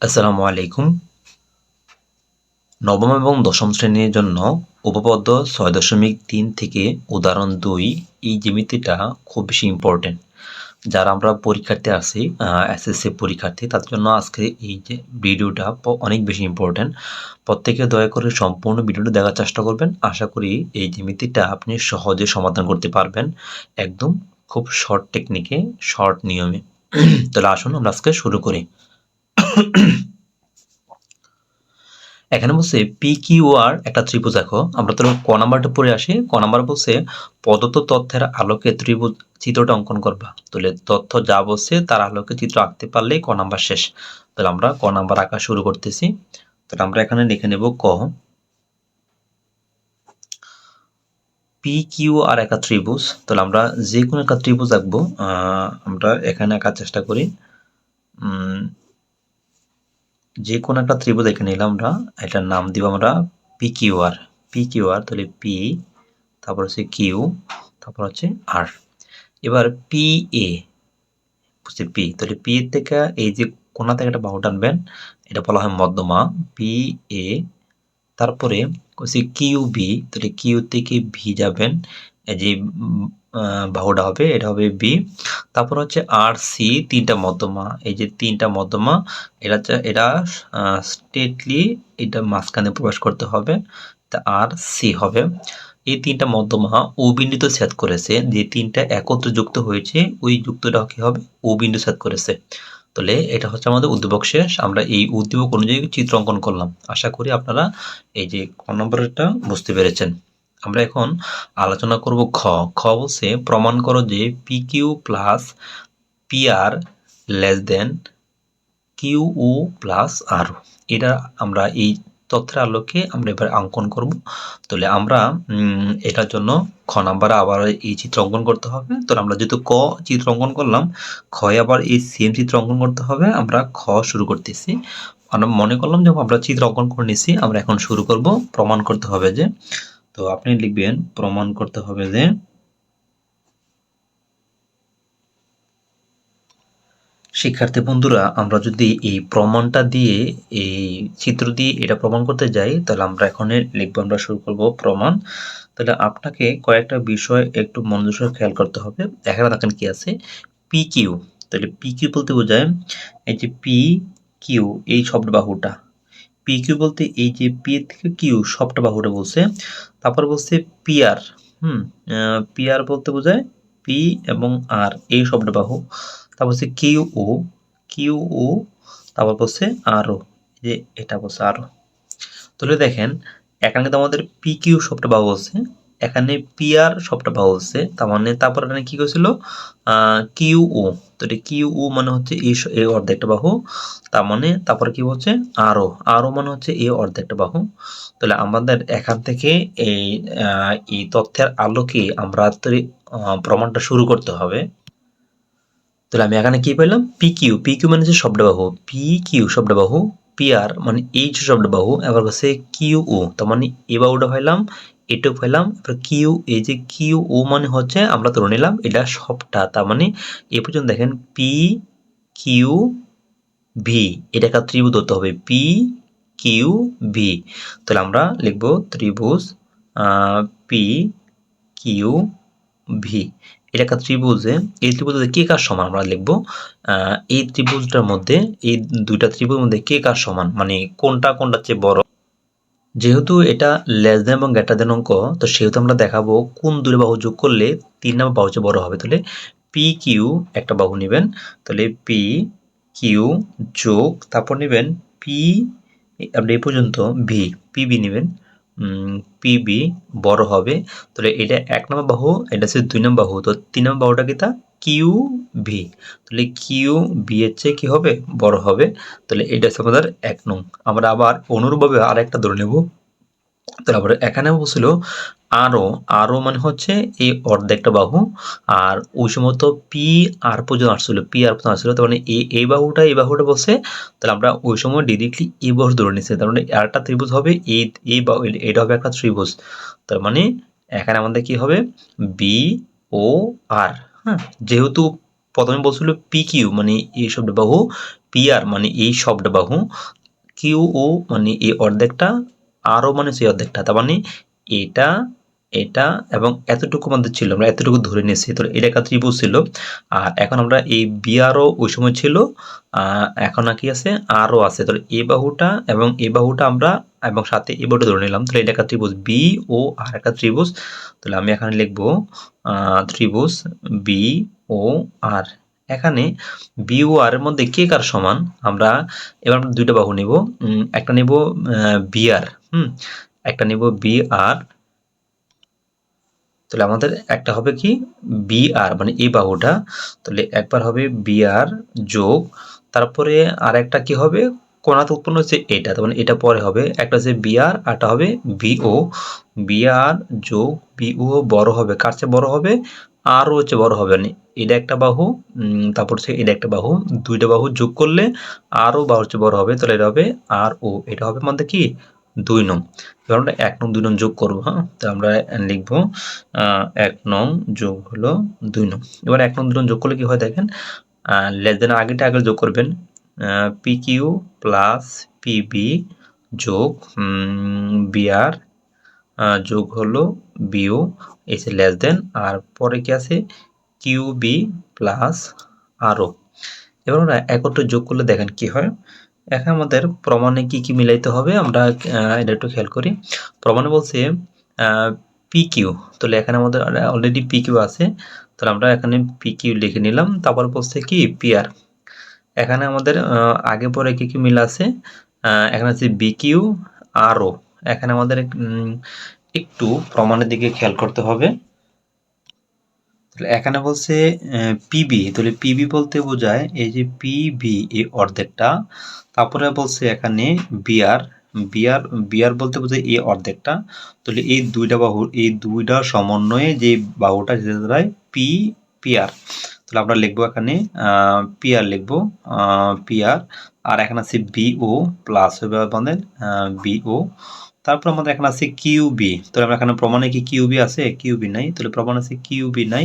আসসালামু আলাইকুম। নবম এবং দশম শ্রেণির জন্য উপপাদ্য ছয় দশমিক তিন থেকে উদাহরণ দুই এই জ্যামিতিটা খুব বেশি ইম্পর্টেন্ট যারা আমরা পরীক্ষার্থী আছি এসএসসি পরীক্ষার্থী, তাদের জন্য আজকে এই যে ভিডিওটা অনেক বেশি ইম্পর্টেন্ট প্রত্যেকে দয়া করে সম্পূর্ণ ভিডিওটা দেখার চেষ্টা করবেন। আশা করি এই জ্যামিতিটা আপনি সহজে সমাধান করতে পারবেন একদম খুব শর্ট টেকনিকে শর্ট নিয়মে। তাহলে আসুন আমরা আজকে শুরু করি। এখানে বলছে পি কিউ আর একটা ত্রিভুজ দেখো। আমরা তো ক নাম্বারটা পড়ে আসি। ক নাম্বার বলছে প্রদত্ত তথ্যের আলোকে ত্রিভুজ চিত্রটা অঙ্কন করবা। তাহলে তথ্য যা বলছে তার আলোকে চিত্র আঁকতে পারলেই ক নাম্বার শেষ। তাহলে আমরা ক নাম্বার আঁকা শুরু করতেছি। তাহলে আমরা এখানে লিখে নেব ক। পি কিউ আর একটা ত্রিভুজ। তাহলে আমরা যে কোনো একটা ত্রিভুজ আঁকবো। আমরা এখানে আঁকার চেষ্টা করি। যে কোনো একটা ত্রিভুজ এখানে নিলাম আমরা, এটার নাম দিব আমরা P Q R P Q R তাহলে পি তারপর হচ্ছে কিউ তারপর হচ্ছে আর এবার পি এ বুঝছি পি তাহলে পি এর থেকে এই যে কোনা থেকে একটা বাহু টানবেন এটা বলা হয় মধ্যমা পি এ তারপরে হচ্ছে কিউ বি তাহলে কিউ থেকে ভি যাবেন যে বাহুটা হবে, এটা হবে বি তারপর হচ্ছে আর সি তিনটা মধ্যমা। এই যে তিনটা মধ্যমা এটা এটা স্টেটলি এটা মাঝখানে প্রবেশ করতে হবে। তা আর সি হবে। এই তিনটা মধ্যমা ও বিন্দুতে ছেদ করেছে। যে তিনটা একত্র যুক্ত হয়েছে, ওই যুক্তটা কি হবে? ও বিন্দু ছেদ করেছে। তাহলে এটা হচ্ছে আমাদের উদ্দীপক শেষ। আমরা এই উদ্দীপক অনুযায়ী চিত্র অঙ্কন করলাম। আশা করি আপনারা এই যে ক নম্বরটা বুঝতে পেরেছেন। আমরা এখন আলোচনা করব খ। খ বলছে, প্রমাণ করো যে P Q plus P R less then Q O plus R এটা আমরা এই তথ্যের আলোকে আমরা এবার অঙ্কন করব। তাহলে আমরা এটার জন্য খ নাম্বারে আবার এই চিত্র অঙ্কন করতে হবে। তো আমরা যেহেতু ক চিত্র অঙ্কন করলাম খয় আবার এই সেম চিত্র অঙ্কন করতে হবে। আমরা খ শুরু করতেছি। আমরা মনে করলাম যে আমরা চিত্র অঙ্কন করে নিছি, আমরা এখন শুরু করব। প্রমাণ করতে হবে যে তো আপনি লিখবেন, প্রমাণ করতে হবে যে শিক্ষার্থী বন্ধুরা, আমরা যদি এই প্রমাণটা দিয়ে, এই চিত্র দিয়ে এটা প্রমাণ করতে যাই, তাহলে আমরা এখন লিখব, আমরা শুরু করব প্রমাণ। তাহলে আপনাকে কয়েকটা বিষয় একটু মনোযোগ খেয়াল করতে হবে। এখানে দেখেন কি আছে? পি কিউ তাহলে পি কিউ বলতে বোঝায় এই যে পি কিউ এই শব্দ বাহুটা। পি কিউ বলতে এই যে পি থেকে কিউ সবটা বাহুটা বলছে। তারপর বলছে পি আর হুম পি আর বলতে বোঝায় পি এবং আর এই সবটা বাহু। তারপর হচ্ছে কিউ ও কিউ ও তারপর বলছে আরও যে এটা বলছে আরও তাহলে দেখেন এখানে কিন্তু আমাদের পি কিউ সবটা বাহু আছে এখানে পি আর সবটা বাহু আছে, তার মানে তারপর এখানে কি করেছিল? কিউ ও তো এটা কিউ ও মানে হচ্ছে স- এই অর্ধেকটা বাহু, তার মানে তারপর কি হচ্ছে? আরও। আরও মানে হচ্ছে এই অর্ধেকটা বাহু। তাহলে আমাদের এখান থেকে এই এই তথ্যের আলোকে আমরা প্রমাণটা শুরু করতে হবে। তাহলে আমি এখানে কি পেলাম? পি কিউ পি কিউ মানে হচ্ছে শব্দবাহু পি কিউ শব্দবাহু পি আর মানে এইচ শব্দবাহু এবার হচ্ছে কিউ ও তার মানে এ বাহুটা পাইলাম এটাও পাইলাম এবার কিউ এই যে কিউ ও মানে হচ্ছে আমরা ধরে নিলাম এটা সবটা, তার মানে এ পর্যন্ত দেখেন পি কিউ ভি এটা একটা ত্রিভুজ ধরতে হবে পি কিউ ভি তাহলে আমরা লিখব ত্রিভুজ পি কিউ ভি এটা একটা ত্রিভুজে, এই ত্রিভুজে কে কার সমান আমরা লিখব এই ত্রিভুজটার মধ্যে, এই দুইটা ত্রিভুজের মধ্যে কে কার সমান মানে কোনটা কোনটা চেয়ে বড়? যেহেতু এটা লেস দেন এবং গ্রেটার দেন অঙ্ক, তো সেহেতু আমরা দেখাবো কোন দুটো বাহু যোগ করলে তিন নম্বর বাহু বড় হবে। তাহলে পি কিউ একটা বাহু নেবেন, তাহলে পি কিউ যোগ, তারপর নেবেন পি আপনি এই পর্যন্ত ভি পিবি নেবেন। পিবি বড় হবে। তাহলে এটা এক নম্বর বাহু, এটা হচ্ছে দুই নম্বর বাহু। তো তিন নম্বর বাহুটা কি তা? কিউ ভি তাহলে কিউ বি এর চেয়ে কি হবে? বড় হবে। তাহলে এটা হচ্ছে আমাদের এক নং। আমরা আবার অনুরূপভাবে আরেকটা ধরে নেব। তারপরে এখানে বলছিল আরও আরও মানে হচ্ছে এই অর্ধেকটা বাহু আর ওই সময় পি আর পর্যন্ত আসছিল পি আর পর্যন্ত আসছিল, তার মানে এই এই বাহুটা এই বাহুটা বসে তাহলে আমরা ওই সময় ডিরেক্টলি এই বাহু ধরে নিচ্ছি, তার মানে আরেকটা ত্রিভুজ হবে এই এই বাহু, এটা হবে একটা ত্রিভুজ, তার মানে এখানে আমাদের কি হবে? বি ও আর হ্যাঁ যেহেতু প্রথমে বলছিল পি কিউ মানে এই শব্দ বাহু পি আর মানে এই শব্দ বাহু কিউ ও মানে এই অর্ধেকটা, আরও মানে সেই অর্ধেকটা, তার মানে এটা এটা এবং এতটুকু আমাদের ছিল, আমরা এতটুকু ধরে নিয়েছি। তো এটা একটা ত্রিভুজ ছিল। আর এখন আমরা এই বিআরও ওই সময় ছিল এখন আর কি আছে? আরও আছে। তো এই বাহুটা এবং এ বাহুটা আমরা এবং সাথে এই বাহুটা ধরে নিলাম। তাহলে এটা একটা ত্রিভুজ বি ও আর একটা ত্রিভুজ। তাহলে আমি এখানে লিখব ত্রিভুজ বি ও আর এখানে বি ও আর এর মধ্যে কে কার সমান? আমরা এবার আমরা দুইটা বাহু নিব। একটা নিব বি আর হুম, একটা নিব বি আর তাহলে আমাদের একটা হবে কি? বি আর মানে এই বাহুটা। তাহলে একবার হবে বি আর যোগ, তারপরে আর একটা কি হবে? কোনাতে উৎপন্ন হচ্ছে এটা, তার মানে এটা পরে হবে। একটা হচ্ছে বিআর আরটা হবে বিও বিআর যোগ বিও বড় হবে। কার চেয়ে বড় হবে? আরও হচ্ছে বড় হবে। না এটা একটা বাহু তারপর হচ্ছে এটা একটা বাহু। দুইটা বাহু যোগ করলে আরও বাহু হচ্ছে বড় হবে। তাহলে এটা হবে আর ও এটা হবে মধ্যে কি? দুই নং। এবার আমরা এক নং, দুই নং যোগ করব হ্যাঁ? তো আমরা লিখব এক নং যোগ হলো দুই নং। এবার এক নং, দুই নং যোগ করলে কি হয় দেখেন লেস দেন আগেটা আগে যোগ করবেন P Q plus P B যোগ বিআর যোগ হলো বিও এসে লেস দেন আর পরে কি আছে? কিউ বি প্লাস আরও এবার আমরা একত্রে যোগ করলে দেখেন কি হয় এখন আমাদের প্রমাণে কি কি মিলাইতে হবে আমরা এটা একটু খেয়াল করি। প্রমাণে বলছে পি কিউ তাহলে এখানে আমাদের অলরেডি পি কিউ আছে। তাহলে আমরা এখানে পি কিউ লিখে নিলাম। তারপর বলছে কি পিআর এখানে আমাদের আগে পরে কি কি মিল আছে? এখানে আছে বি কিউ আরও এখানে আমাদের একটু প্রমাণের দিকে খেয়াল করতে হবে। এখানে বলছে পিবি তাহলে পিবি বলতে বোঝায় এই যে পিবি এই অর্ধেকটা, তারপরে বলছে এখানে বিয়ার বিয়ার বিয়ার বলতে বোঝায় এই অর্ধেকটা, তাহলে এই দুইটা বাহু, এই দুইটা সমন্বয়ে যে বাহুটা যেতে দাঁড়ায় পি পিয়ার তাহলে আমরা লিখব এখানে পিয়ার লিখব পিয়ার আর এখানে আছে বিও প্লাস হবে আমাদের বিও তারপর আমাদের এখানে আছে কিউবি তাহলে আমরা এখানে প্রমাণে কি কিউবি আছে? কিউবি নাই। তাহলে প্রমাণ আছে কিউবি নাই।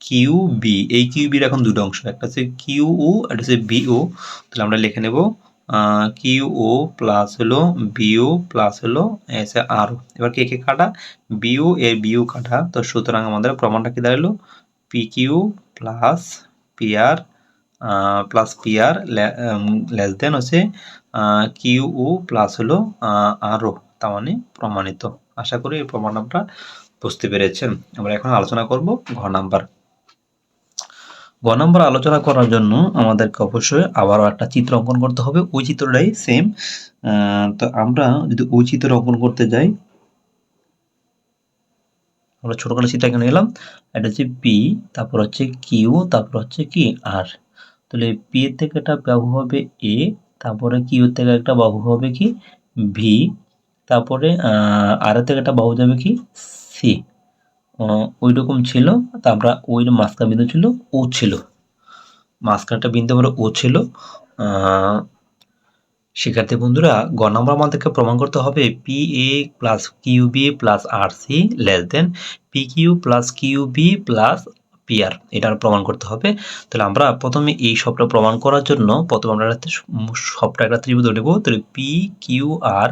কিউবি এই কিউবির এখন দুটো অংশ। একটা হচ্ছে কিউ ও একটা হচ্ছে বিও তাহলে আমরা লিখে নেব কিউ ও প্লাস হলো বিও প্লাস হলো এসে আরও এবার কে কে কাটা? বিও এর বিও কাটা। তো সুতরাং আমাদের প্রমাণটা কি দাঁড়াল? P Q plus P R plus P R less then হচ্ছে কিউ ও প্লাস হলো আরও তা মানে প্রমাণিত। আশা করি এই প্রমাণ আমরা বুঝতে পেরেছেন। আমরা এখন আলোচনা করব ঘ নাম্বার। গ নম্বর আলোচনা করার জন্য আমাদেরকে অবশ্যই আবারও একটা চিত্র অঙ্কন করতে হবে। ওই চিত্রটাই সেম তো আমরা যদি ওই চিত্র অঙ্কন করতে যাই, আমরা ছোটখাটো চিত্র এখানে এলাম এটা হচ্ছে পি তারপর হচ্ছে কিউ তারপর হচ্ছে কি? আর তাহলে পি থেকে এটা বাহু হবে এ তারপরে কিউ থেকে একটা বাহু হবে কি? ভি তারপরে আর থেকে একটা বাহু যাবে কি? সি ওই রকম ছিল, তারপরে ওই মাঝখান বিন্দু ছিল, ও ছিল। একটা বিন্দু আমরা ও ছিল। শিক্ষার্থী বন্ধুরা, গ নম্বর আমাদেরকে প্রমাণ করতে হবে P A plus Q B plus R C less then P Q plus Q B plus P R এটা প্রমাণ করতে হবে। তাহলে আমরা প্রথমে এই সবটা প্রমাণ করার জন্য প্রথমে আমরা সবটা একটা ত্রিভুজ ধরে নেব। তাহলে পি কিউ আর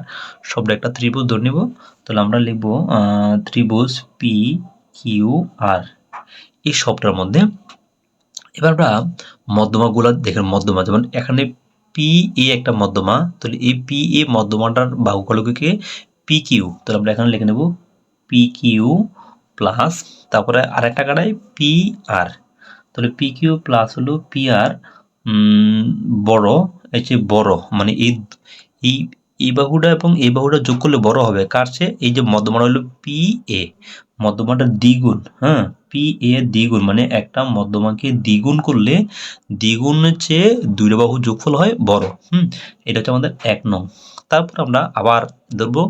সবটা একটা ত্রিভুজ ধরে নেব। তাহলে আমরা লিখব ত্রিভুজ পি কিউ আর এই সবটার মধ্যে। এবার আমরা মধ্যমাগুলো দেখেন মধ্যমা। যেমন এখানে পি এ একটা মধ্যমা। তাহলে এই পি এ মধ্যমাটার বাহুগুলোকে পি কিউ তাহলে আমরা এখানে লিখে নেব পি কিউ প্লাস তারপরে আরেকটা কাটাই পি আর তাহলে পি কিউ প্লাস হলো পি আর বড়, এই যে বড় মানে এই এই এই বাহুটা এবং এই বাহুটা যোগ করলে বড় হবে। কার চেয়ে? এই যে মধ্যমাটা হলো পি এ মধ্যমাটা দ্বিগুণ হ্যাঁ? পি এ দ্বিগুণ মানে একটা মধ্যমাকে দ্বিগুণ করলে দ্বিগুণের চেয়ে দুইটা বাহু যোগফল হয় বড়, হুম? এটা হচ্ছে আমাদের এক নং। তারপর আমরা আবার ধরবো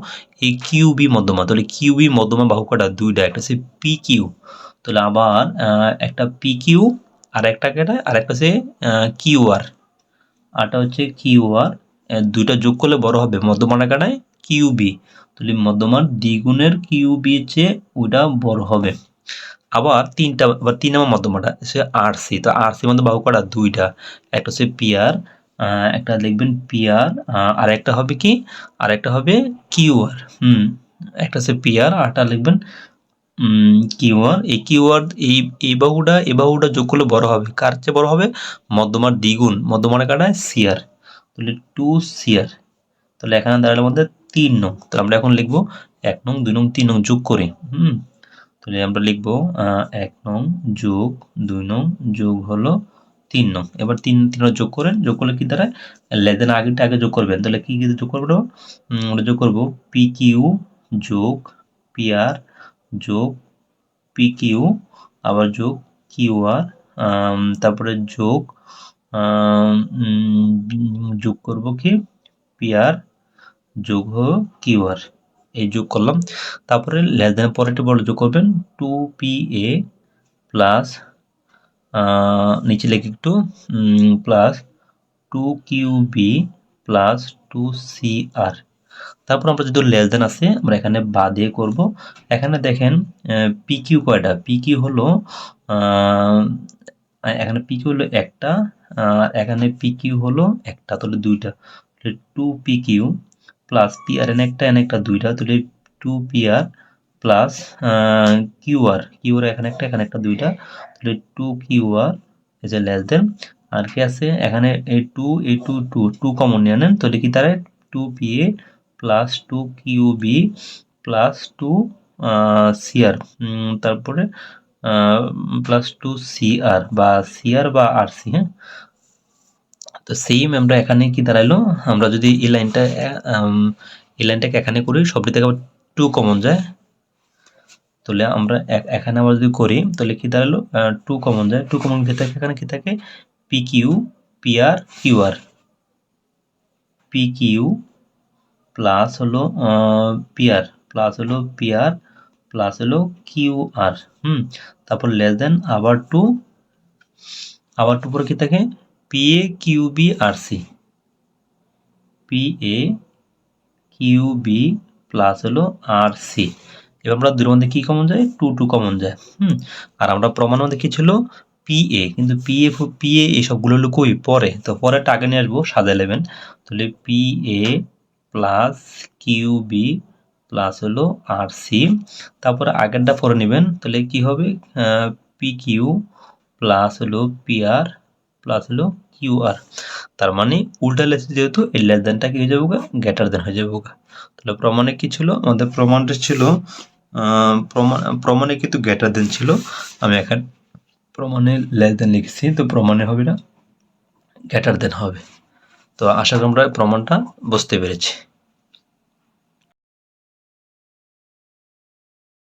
এই কিউবি মধ্যমা। তাহলে কিউবি মধ্যমা বাহু কটা দুইটা, একটা হচ্ছে পি কিউ তাহলে আবার একটা পি কিউ আর একটা কেটা, আর একটা হচ্ছে কিউ আর আরটা হচ্ছে কিউ আর দুইটা যোগ করলে বড় হবে মধ্যমাটা কাটায় কিউবি তাহলে মধ্যমান দ্বিগুণের কিউবি চেয়ে ওইটা বড় হবে। আবার তিনটা, আবার তিন নম্বর মধ্যমাটা, সে আর সি তো আর সি মধ্যে বাহু কটা দুইটা, একটা হচ্ছে পিয়ার একটা লিখবেন পিয়ার আর একটা হবে কি? আর একটা হবে কিউআর। হুম, একটা হচ্ছে পিয়ার আরটা লিখবেন কিউআর। এই কিউআর, এই এই বাহুটা এই বাহুটা যোগ করলে বড় হবে। কার চেয়ে বড় হবে? মধ্যমার দ্বিগুণ। মধ্যমার কাটায় সিয়ার তাহলে টু সিয়ার তাহলে এখানে দাঁড়ালে মধ্যে তিন নং। তাহলে আমরা এখন লিখব এক নং, দুই নং, তিন নং যোগ করে। হুম, তাহলে আমরা লিখব এক নং যোগ, দুই নং যোগ হলো তিন নং। এবার তিন তিন যোগ করেন, যোগ করলে কি দাঁড়ায়? লেদেন আগেটা আগে যোগ করবেন। তাহলে কি কি যোগ করব আমরা যোগ করব। পি কিউ যোগ পি আর যোগ পি কিউ আবার যোগ কিউ আর তারপরে যোগ যোগ করব কি? পি আর যোগ কিউ আর এই যোগ করলাম। তারপরে লেস দেন পরেরটি বড় যোগ করবেন। টু পি এ প্লাস নিচে লেখি একটু plus two Q B plus two C R তারপর আমরা যদি লেস দেন আছে, আমরা এখানে বা দিয়ে করব। এখানে দেখেন পি কিউ কয়টা? পি কিউ হলো এখানে পি কিউ হলো একটা এখানে পি কিউ হলো একটা, তাহলে দুইটা। Two P Q plus P R N একটা এন একটা দুইটা, তাহলে two P R plus Q R Q R এখানে একটা এখানে একটা, দুইটা। তাহলে টু কিউ আর এই যে লেস দেন আর কি আছে? এখানে এই টু এই টু টু টু কমন নিয়ে নেন। তাহলে কি তারা two P A plus two Q B plus two C R তারপরে প্লাস টু সিআর বা সিআর বা আর সি হ্যাঁ? তো সেম আমরা এখানে কি দাঁড়াইলো? আমরা যদি এই লাইনটা এই লাইনটাকে এখানে করি, সবটি থেকে আবার টু কমন যায়। তাহলে আমরা এখানে আবার যদি করি, তাহলে কি দাঁড়াল? টু কমন যায়। টু কমন কি থাকে? এখানে কি থাকে? P Q P R Q R P Q plus হলো পি আর প্লাস হলো পি আর প্লাস হলো কিউ আর হুম, তারপর লেস দেন আবার টু আবার টু পরে কি থাকে? P A Q B R C P A Q B plus হলো আর সি এবার আমরা দুটোর মধ্যে কী কমন যায়? টু টু কমন যায়। হুম, আর আমরা প্রমাণ মধ্যে কী ছিল? পি এ কিন্তু পি এ পি এ এই সবগুলো হলো কই? পরে। তো পরে টাকা নিয়ে আসব সাদা নেবেন তাহলে P A plus Q B plus হলো আর সি তারপরে আগেরটা পরে নেবেন। তাহলে কি হবে? পি কিউ প্লাস হলো পি আর প্লাস হলো কিউ আর তার মানে উল্টা লেসে যেহেতু, এই লেস দেনটা কি হয়ে যাব গ্যাটার দেন হয়ে যাব তাহলে প্রমাণে কি ছিল? আমাদের প্রমাণটা ছিল প্রমাণ, প্রমাণে কিন্তু গ্যাটার দেন ছিল। আমি এখন প্রমাণে লেস দেন লিখেছি, তো প্রমাণে হবে না গ্যাটার দেন হবে। তো আশা করি আমরা প্রমাণটা বুঝতে পেরেছি।